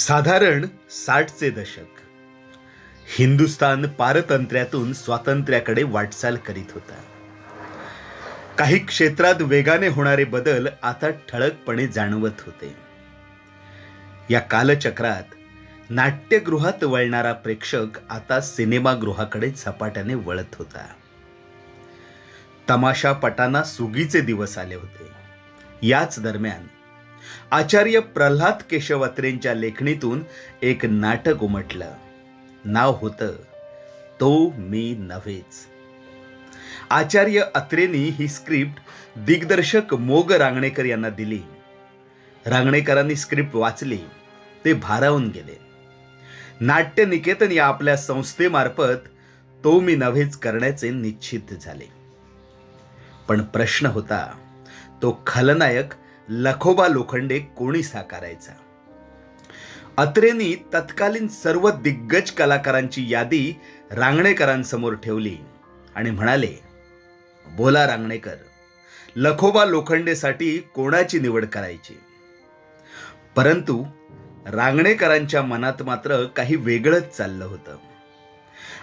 साधारण साठचे दशक. हिंदुस्थान पारतंत्र्यातून स्वातंत्र्याकडे वाटचाल करीत होता. काही क्षेत्रात वेगाने होणारे बदल आता ठळकपणे जाणवत होते. या कालचक्रात नाट्यगृहात वळणारा प्रेक्षक आता सिनेमागृहाकडे झपाट्याने वळत होता. तमाशा पटांना सुगीचे दिवस आले होते. याच दरम्यान आचार्य प्रल्हाद केशव अत्रेंच्या लेखणीतून एक नाटक उमटलं. नाव होतं तो मी नव्हेच. आचार्य अत्रेंनी ही स्क्रिप्ट दिग्दर्शक मोग रांगणेकर यांना दिली. रांगणेकरांनी स्क्रिप्ट वाचली ते भारावून गेले. नाट्य निकेतन या आपल्या संस्थेमार्फत तो मी नव्हेच करण्याचे निश्चित झाले. पण प्रश्न होता तो खलनायक लखोबा लोखंडे कोणी साकारायचा? अत्रेंनी तत्कालीन सर्व दिग्गज कलाकारांची यादी रांगणेकरांसमोर ठेवली आणि म्हणाले बोला रांगणेकर लखोबा लोखंडेसाठी कोणाची निवड करायची? परंतु रांगणेकरांच्या मनात मात्र काही वेगळंच चाललं होतं.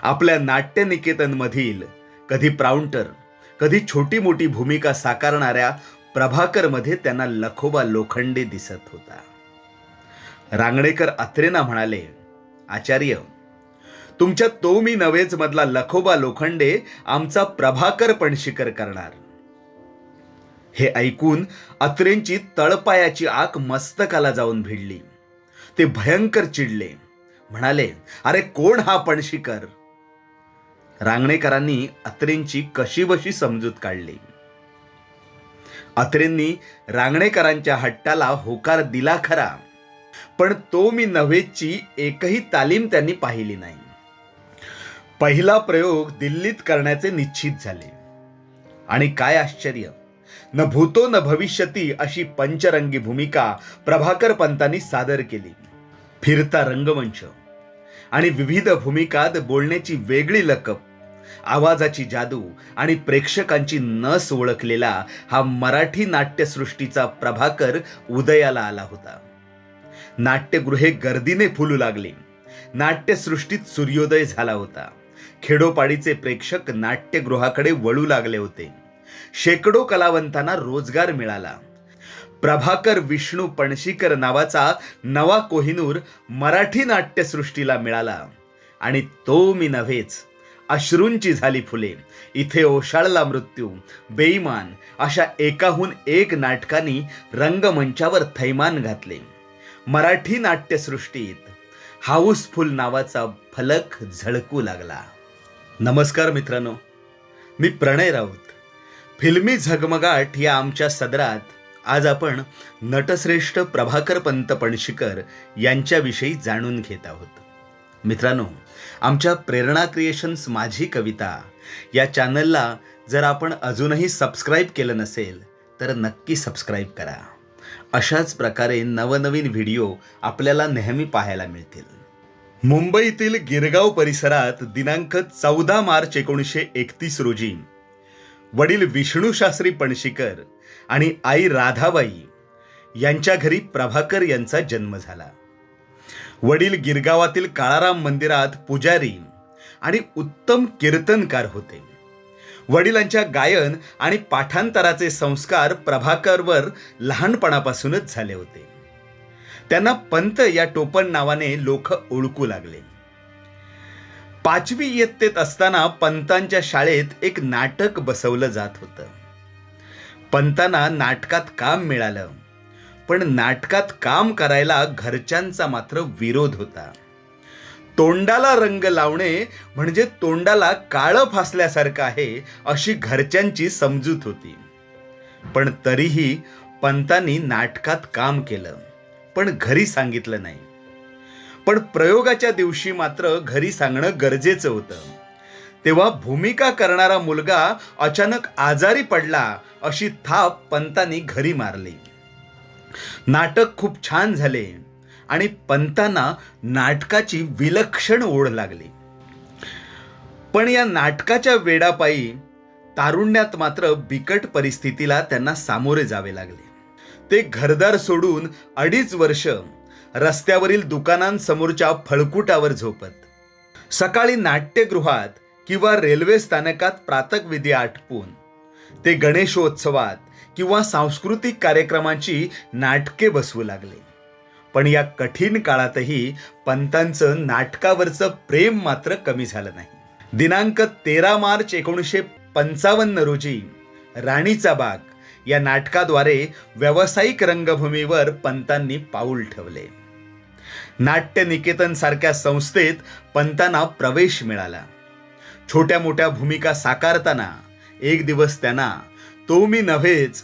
आपल्या नाट्यनिकेतनमधील कधी प्राउंटर कधी छोटी मोठी भूमिका साकारणाऱ्या प्रभाकरमध्ये त्यांना लखोबा लोखंडे दिसत होता. रांगणेकर अत्रेना म्हणाले आचार्य तुमच्या तो मी नव्हेच मधला लखोबा लोखंडे आमचा प्रभाकर पण शिकर करणार. हे ऐकून अत्रेंची तळपायाची आक मस्तकाला जाऊन भिडली. ते भयंकर चिडले. म्हणाले अरे कोण हा पणशिकर रांगणेकरांनी अत्रेंची कशीबशी समजूत काढली. अत्रेंनी रांगणेकरांच्या हट्टाला होकार दिला खरा. पण तो मी नव्हेची एकही तालीम त्यांनी पाहिली नाही. पहिला प्रयोग दिल्लीत करण्याचे निश्चित झाले. आणि काय आश्चर्य! न भूतो न भविष्यती अशी पंचरंगी भूमिका प्रभाकर पंतांनी सादर केली. फिरता रंगमंच. आणि विविध भूमिकात बोलण्याची वेगळी लकप. आवाजाची जादू आणि प्रेक्षकांची नस ओळखलेला हा मराठी नाट्यसृष्टीचा प्रभाकर उदयाला आला होता. नाट्यगृहे गर्दीने फुलू लागले. नाट्यसृष्टीत सूर्योदय झाला होता. खेडोपाडीचे प्रेक्षक नाट्यगृहाकडे वळू लागले होते. शेकडो कलावंतांना रोजगार मिळाला. प्रभाकर विष्णू पणशीकर नावाचा नवा कोहिनूर मराठी नाट्यसृष्टीला मिळाला. आणि तो मी नव्हेच. अश्रूंची झाली फुले. इथे ओशाळला मृत्यू. बेईमान अशा एकाहून एक नाटकांनी रंगमंचावर थैमान घातले. मराठी नाट्यसृष्टीत हाऊसफुल नावाचा फलक झळकू लागला. नमस्कार मित्रांनो मी प्रणय राऊत. फिल्मी झगमगाट या आमच्या सदरात आज आपण नटश्रेष्ठ प्रभाकर पंत पणशीकर यांच्याविषयी जाणून घेत आहोत. मित्रांनो आमच्या प्रेरणा क्रिएशन्स माझी कविता या चॅनलला जर आपण अजूनही सबस्क्राईब केलं नसेल तर नक्की सबस्क्राईब करा. अशाच प्रकारे नवनवीन व्हिडिओ आपल्याला नेहमी पाहायला मिळतील. मुंबईतील गिरगाव परिसरात दिनांक चौदा मार्च एकोणीसशे एकतीस रोजी वडील विष्णूशास्त्री पणशीकर आणि आई राधाबाई यांच्या घरी प्रभाकर यांचा जन्म झाला. वडील गिरगावातील काळाराम मंदिरात पुजारी आणि उत्तम कीर्तनकार होते. वडिलांच्या गायन आणि पाठांतराचे संस्कार प्रभाकरवर लहानपणापासूनच झाले होते. त्यांना पंत या टोपण नावाने लोक ओळखू लागले. पाचवी इयत्तेत असताना पंतांच्या शाळेत एक नाटक बसवलं जात होतं. पंतांना नाटकात काम मिळालं. पण नाटकात काम करायला घरच्यांचा मात्र विरोध होता. तोंडाला रंग लावणे म्हणजे तोंडाला काळं फासल्यासारखं आहे अशी घरच्यांची समजूत होती. पण तरीही पंतांनी नाटकात काम केलं पण घरी सांगितलं नाही. पण प्रयोगाच्या दिवशी मात्र घरी सांगणं गरजेचं होतं. तेव्हा भूमिका करणारा मुलगा अचानक आजारी पडला अशी थाप पंतांनी घरी मारली. नाटक खूप छान झाले. आणि पंतांना नाटकाची विलक्षण ओढ लागली. पण या नाटकाच्या वेडापायी तारुण्यात मात्र बिकट परिस्थितीला त्यांना सामोरे जावे लागले. ते घरदार सोडून अडीच वर्ष रस्त्यावरील दुकानांसमोरच्या फळकुटावर झोपत. सकाळी नाट्यगृहात किंवा रेल्वे स्थानकात प्रातकविधी आटपून ते गणेशोत्सवात किंवा सांस्कृतिक कार्यक्रमांची नाटके बसवू लागले. पण या कठीण काळातही पंतांचं नाटकावरचं प्रेम मात्र कमी झालं नाही. दिनांक तेरा मार्च एकोणीसशे पंचावन्न रोजी राणीचा बाग या नाटकाद्वारे व्यावसायिक रंगभूमीवर पंतांनी पाऊल ठेवले. नाट्य निकेतन सारख्या संस्थेत पंतांना प्रवेश मिळाला. छोट्या मोठ्या भूमिका साकारताना एक दिवस त्यांना तो मी नव्हेच.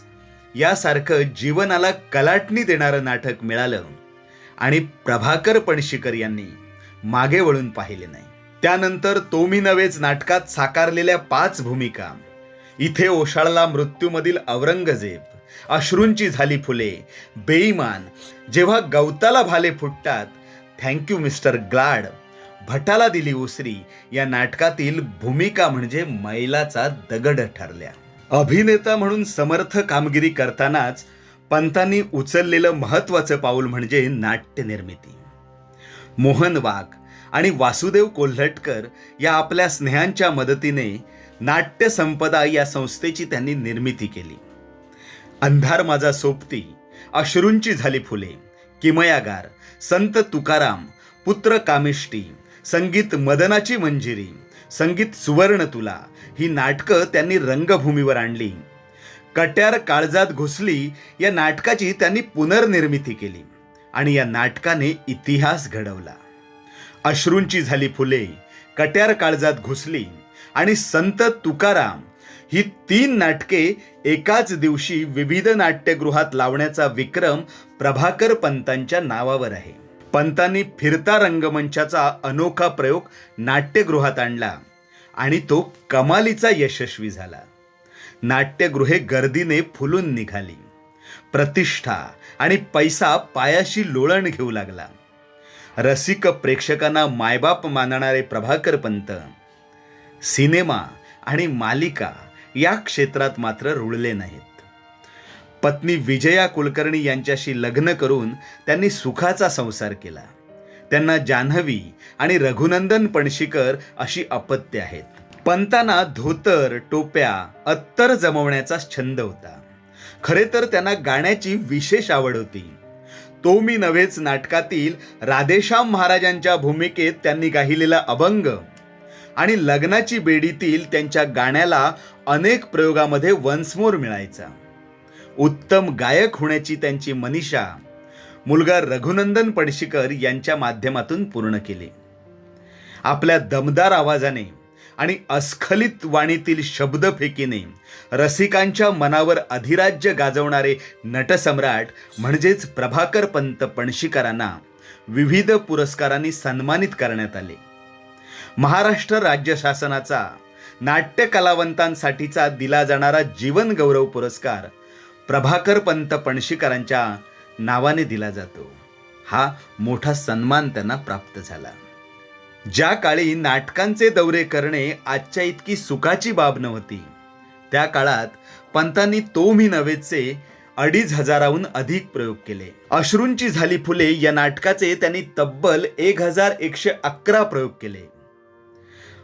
यासारखं जीवनाला कलाटणी देणारं नाटक मिळालं. आणि प्रभाकर पणशीकर यांनी मागे वळून पाहिले नाही. त्यानंतर तो मी नव्हेच नाटकात साकारलेल्या पाच भूमिका. इथे ओशाळला मृत्यूमधील औरंगजेब अश्रूंची झाली फुले बेईमान जेव्हा गवताला भाले फुटतात थँक्यू मिस्टर ग्लाड भटाला दिली उसरी या नाटकातील भूमिका म्हणजे मैलाचा दगड ठरल्या. अभिनेता म्हणून समर्थ कामगिरी करतानाच पंतांनी उचललेलं महत्वाचं पाऊल म्हणजे नाट्य निर्मिती मोहन वाघ आणि वासुदेव कोल्हटकर या आपल्या स्नेहांच्या मदतीने नाट्य संपदा या संस्थेची त्यांनी निर्मिती केली. अंधार माझा सोबती अश्रूंची झाली फुले किमयागार संत तुकाराम पुत्र कामिष्टी संगीत मदनाची मंजिरी संगीत सुवर्ण तुला. ही नाटकं त्यांनी रंगभूमीवर आणली. कट्यार काळजात घुसली या नाटकाची त्यांनी पुनर्निर्मिती केली आणि या नाटकाने इतिहास घडवला. अश्रूंची झाली फुले कट्यार काळजात घुसली आणि संत तुकाराम ही तीन नाटके एकाच दिवशी विविध नाट्यगृहात लावण्याचा विक्रम प्रभाकर पंतांच्या नावावर आहे. पंतांनी फिरता रंगमंचाचा अनोखा प्रयोग नाट्यगृहात आणला आणि तो कमालीचा यशस्वी झाला. नाट्यगृहे गर्दीने फुलून निघाली. प्रतिष्ठा आणि पैसा पायाशी लोळण घेऊ लागला. रसिक प्रेक्षकांना मायबाप मानणारे प्रभाकर पंत सिनेमा आणि मालिका या क्षेत्रात मात्र रुळले नाहीत. पत्नी विजया कुलकर्णी यांच्याशी लग्न करून त्यांनी सुखाचा संसार केला. त्यांना जान्हवी आणि रघुनंदन पणशीकर अशी अपत्य आहेत. पंतांना धोतर टोप्या अत्तर जमवण्याचा छंद होता. खरे तर त्यांना गाण्याची विशेष आवड होती. तो मी नव्हेच नाटकातील राधेश्याम महाराजांच्या भूमिकेत त्यांनी गाहिलेला अभंग आणि लग्नाची बेडीतील त्यांच्या गाण्याला अनेक प्रयोगामध्ये वन्समोर मिळायचा. उत्तम गायक होण्याची त्यांची मनीषा मुलगा रघुनंदन पडशीकर यांच्या माध्यमातून पूर्ण केली. आपल्या दमदार आवाजाने आणि अस्खलित वाणीतील शब्दफेकीने रसिकांच्या मनावर अधिराज्य गाजवणारे नटसम्राट म्हणजेच प्रभाकर पंत पणशीकरांना विविध पुरस्कारांनी सन्मानित करण्यात आले. महाराष्ट्र राज्य शासनाचा नाट्य कलावंतांसाठीचा दिला जाणारा जीवन गौरव पुरस्कार प्रभाकर पंत पणशीकरांच्या नावाने दिला जातो. हा मोठा सन्मान त्यांना प्राप्त झाला. ज्या काळी नाटकांचे दौरे करणे आजच्या इतकी सुखाची बाब नव्हती त्या काळात पंतांनी तो मी नव्हेचे अडीच हजाराहून अधिक प्रयोग केले. अश्रूंची झाली फुले या नाटकाचे त्यांनी तब्बल एक हजार एकशे अकरा प्रयोग केले.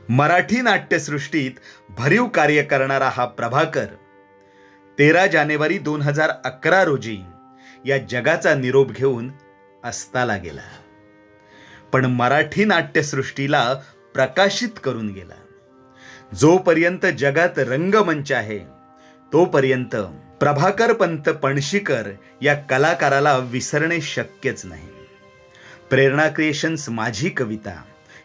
मराठी नाट्यसृष्टीत भरीव कार्य करणारा हा प्रभाकर तेरा जानेवारी दोन हजार अकरा रोजी या जगाचा निरोप घेऊन अस्ताला गेला. पण मराठी नाट्यसृष्टीला प्रकाशित करून गेला. जोपर्यंत जगात रंगमंच आहे तोपर्यंत प्रभाकर पंत पणशीकर या कलाकाराला विसरणे शक्यच नाही. प्रेरणा क्रिएशन्स माझी कविता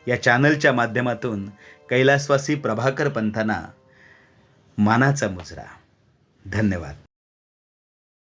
या चॅनलच्या माध्यमातून कैलासवासी प्रभाकर पंथांना मानाचा मुजरा. धन्यवाद